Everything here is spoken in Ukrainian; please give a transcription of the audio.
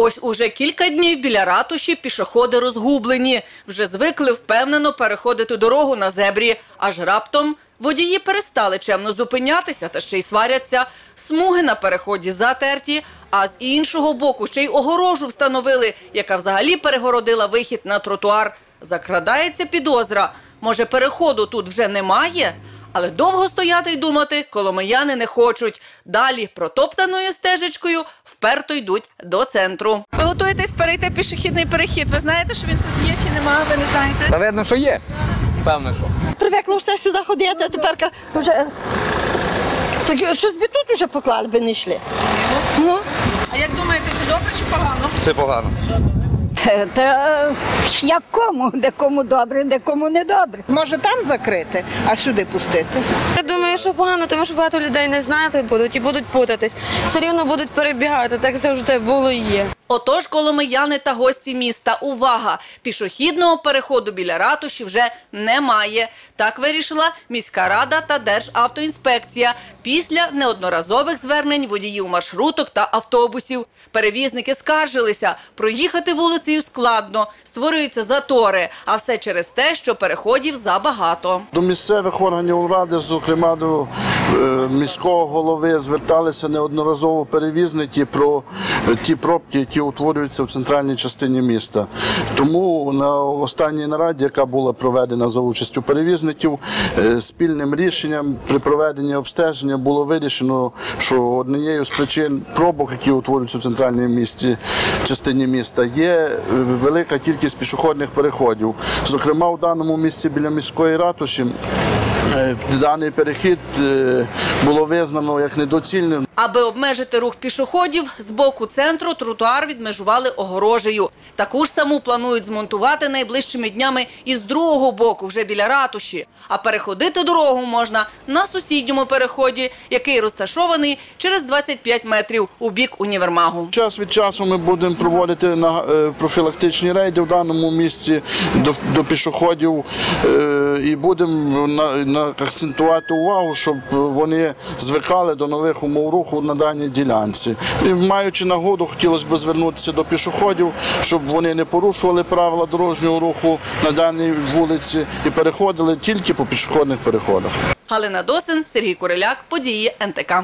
Ось уже кілька днів біля ратуші пішоходи розгублені. Вже звикли впевнено переходити дорогу на зебрі. Аж раптом водії перестали чемно зупинятися та ще й сваряться. Смуги на переході затерті, а з іншого боку ще й огорожу встановили, яка взагалі перегородила вихід на тротуар. Закрадається підозра. Може, переходу тут вже немає? Але довго стояти й думати коломияни не хочуть. Далі протоптаною стежечкою вперто йдуть до центру. Ви готуєтесь перейти пішохідний перехід. Ви знаєте, що він тут є чи немає, ви не знаєте? Та видно, що є. Певно, що. Привикла все сюди ходити, а тепер вже так, щось би тут вже поклали би не йшли. Ну, А як думаєте, це добре чи погано? Це погано. Та е, як кому, де кому добре, де кому не добре. Може там закрити, а сюди пустити. Я думаю, що погано, тому що багато людей не знати будуть і будуть путатись. Все рівно будуть перебігати, так завжди було і є. Отож, коломияни та гості міста, увага! Пішохідного переходу біля ратуші вже немає. Так вирішила міська рада та Державтоінспекція після неодноразових звернень водіїв маршруток та автобусів. Перевізники скаржилися, проїхати вулицею складно, створюються затори, а все через те, що переходів забагато. До місцевих органів ради, зокрема до міського голови, зверталися неодноразово перевізники про е, ті пробки, які утворюються в центральній частині міста. Тому на останній нараді, яка була проведена за участю перевізників, е, спільним рішенням при проведенні обстеження було вирішено, що однією з причин пробок, які утворюються в центральній місті, частині міста, є е, велика кількість пішохідних переходів. Зокрема, у даному місці біля міської ратуші е, даний перехід е, було визнано як недоцільним. Аби обмежити рух пішоходів, з боку центру тротуар відмежували огорожею. Таку ж саму планують змонтувати найближчими днями і з другого боку, вже біля ратуші. А переходити дорогу можна на сусідньому переході, який розташований через 25 метрів у бік універмагу. Час від часу ми будемо проводити на е, профілактичні рейди в даному місці до, до пішоходів е, і будемо на, на, акцентувати увагу, щоб вони звикали до нових умов руху на даній ділянці. І маючи нагоду, хотілося б звернутися до пішоходів, щоб вони не порушували правила дорожнього руху на даній вулиці і переходили тільки по пішохідних переходах. Галина Досин, Сергій Куриляк, події НТК.